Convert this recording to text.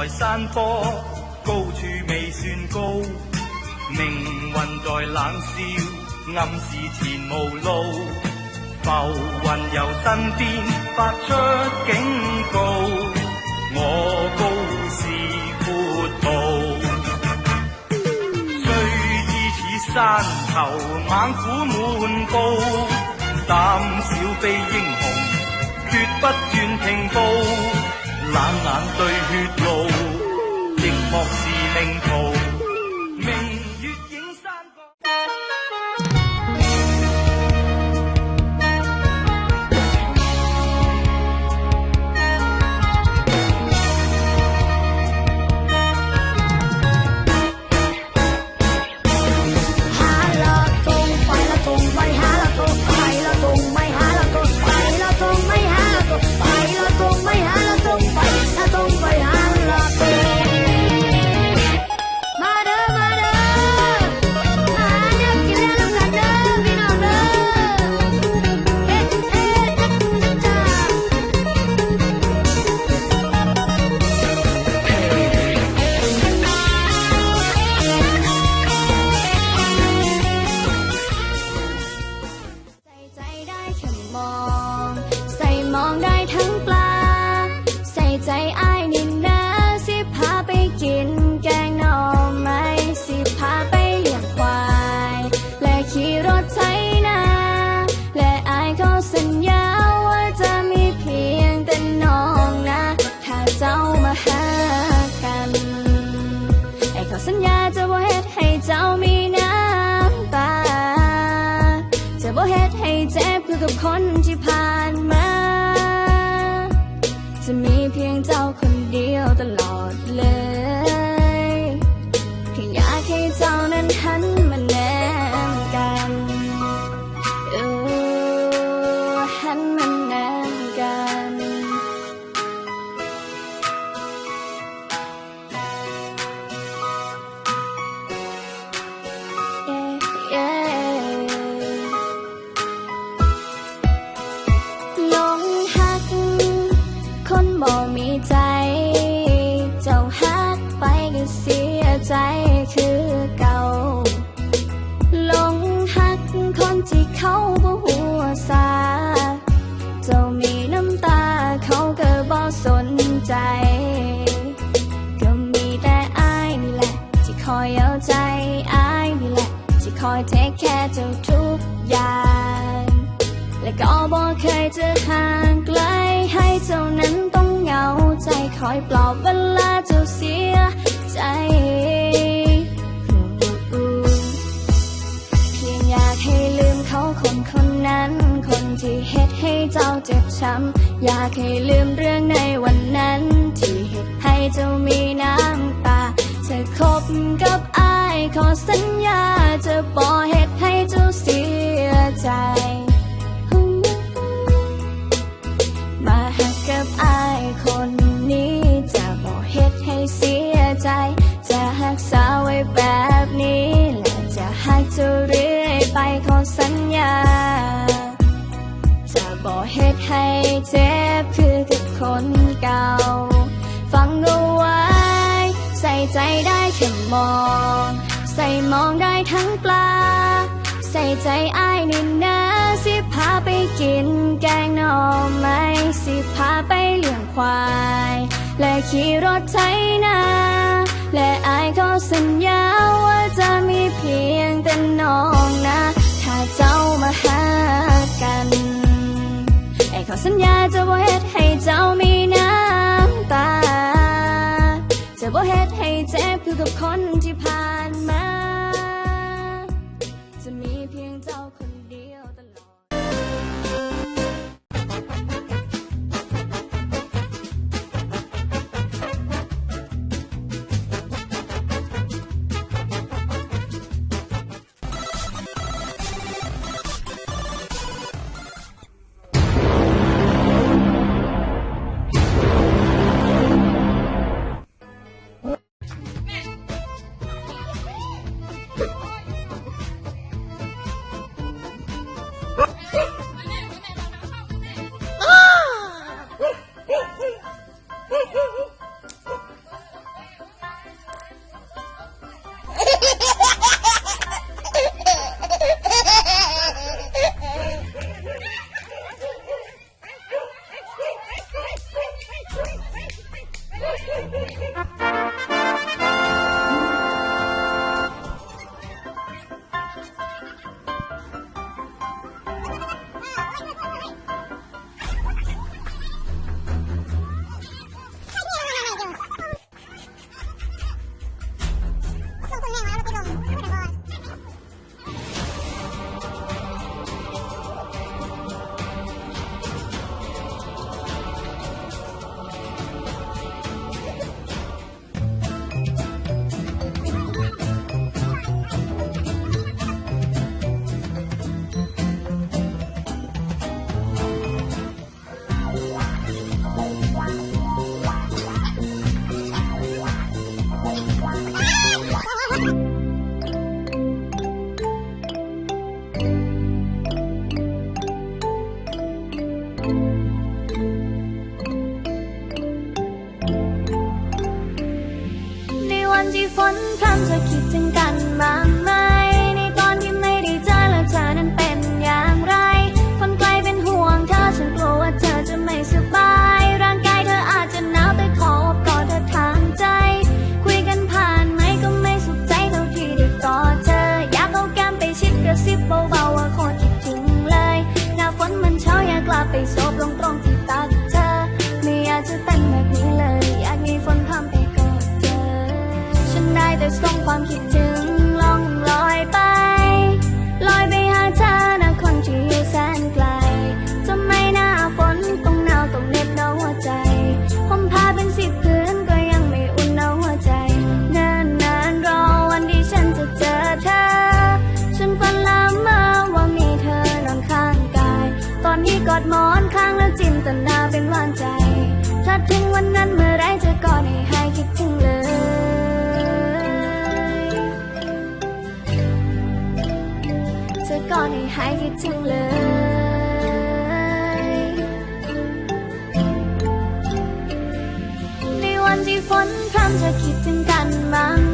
在山坡，高處未算高，命運在冷笑，暗示前無路。浮雲由身邊發出警告，我高是闊步。雖知此山頭猛虎滿布，膽小非英雄，決不轉停步。冷眼对血路，寂寞是命途。 คนที่ผ่านมา จะมี ที่เขาบ่หัวซาเจ้ามีน้ำตาเขาก็บ่สนใจ ก็มีแต่อายนี่แหละ ที่คอยเอาใจอายนี่แหละ ที่คอยเทคแคร์เจ้าทุกอย่าง และก็บอกเคยจะห่างไกลให้เจ้านั้นต้องเหงาใจคอยปลอบ ที่เฮ็ดให้เจ้าเจ็บช้ำ อยากให้ลืมเรื่องในวันนั้น ที่เฮ็ดให้เจ้ามีน้ำตา เธอคบกับอายขอสัญญา จะบ่เฮ็ดให้เจ้าเสียใจ บอกเฮ็ดให้เจ็บคือกับคนเก่า ฟังเอาไว้ ใส่ใจได้แค่มอง ใส่มองได้ทั้งปลา ใส่ใจอ้ายนี่นะสิพาไปกินแกงหน่อไม้สิพาไปเลี้ยงควาย และขี่รถไถนาและอายก็สัญญาว่าจะมีเพียงแต่น้องนะ ถ้าเจ้ามาหากัน สัญญาจะบ่เส่งความคิดถึงล่องลอยไป ลอยไปหาเธอนะคนที่อยู่แสนไกลทำไมหน้าฝนต้องหนาวต้องเหน็บหนาวหัวใจผมพาเป็นสิบพื้นก็ยังไม่อุ่นหนาวหัวใจนานนานรอวันที่ฉันจะเจอเธอ ฉันฝันละเมอว่ามีเธอนอนข้างกาย ตอนนี้กอดหมอนข้างแล้วจิ้มตนาเป็นหวานใจ ถ้าถึงวันนั้นเมื่อไรจะกอด ก็อนให้หายคิดถึงเลย ในวันที่ฝนพรำจะคิดถึงกันบ้าง